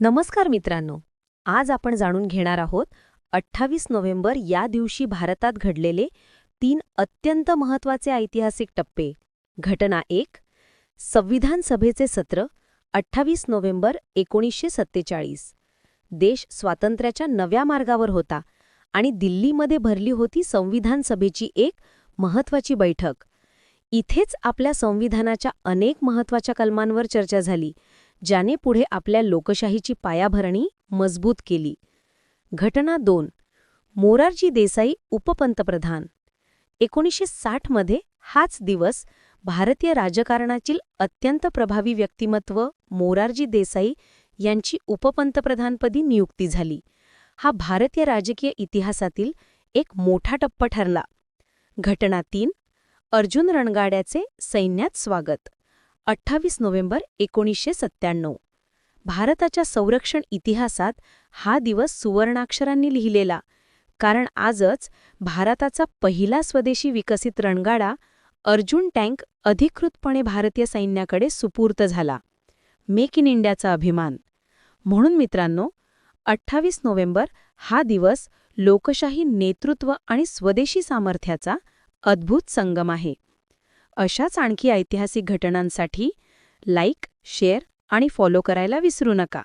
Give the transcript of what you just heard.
नमस्कार मित्रांनो आज आपण जाणून घेणार आहोत अठ्ठावीस नोव्हेंबर या दिवशी भारतात घडलेले तीन अत्यंत महत्त्वाचे ऐतिहासिक टप्पे. घटना एक संविधान सभेचे सत्र अठ्ठावीस नोव्हेंबर एकोणीसशे सत्तेचाळीस. देश स्वातंत्र्याच्या नव्या मार्गावर होता आणि दिल्लीमध्ये भरली होती संविधान सभेची एक महत्त्वाची बैठक. इथेच आपल्या संविधानाच्या अनेक महत्त्वाच्या कलमांवर चर्चा झाली. ज्याने पुढे आपल्या लोकशाहीची पायाभरणी मजबूत केली. घटना दोन. मोरारजी देसाई उपपंतप्रधान. एकोणीसशे साठमध्ये हाच दिवस भारतीय राजकारणातील अत्यंत प्रभावी व्यक्तिमत्व मोरारजी देसाई यांची उपपंतप्रधानपदी नियुक्ती झाली. हा भारतीय राजकीय इतिहासातील एक मोठा टप्पा ठरला. घटना तीन. अर्जुन रणगाड्याचे सैन्यात स्वागत. अठ्ठावीस नोव्हेंबर एकोणीसशे सत्त्याण्णव. भारताच्या संरक्षण इतिहासात हा दिवस सुवर्णाक्षरांनी लिहिलेला कारण आजच भारताचा पहिला स्वदेशी विकसित रणगाडा अर्जुन टँक अधिकृतपणे भारतीय सैन्याकडे सुपूर्त झाला. मेक इन इंडियाचा अभिमान. म्हणून मित्रांनो अठ्ठावीस नोव्हेंबर हा दिवस लोकशाही नेतृत्व आणि स्वदेशी सामर्थ्याचा अद्भुत संगम आहे. अशाच आणखी ऐतिहासिक घटनांसाठी लाईक शेअर आणि फॉलो करायला विसरू नका.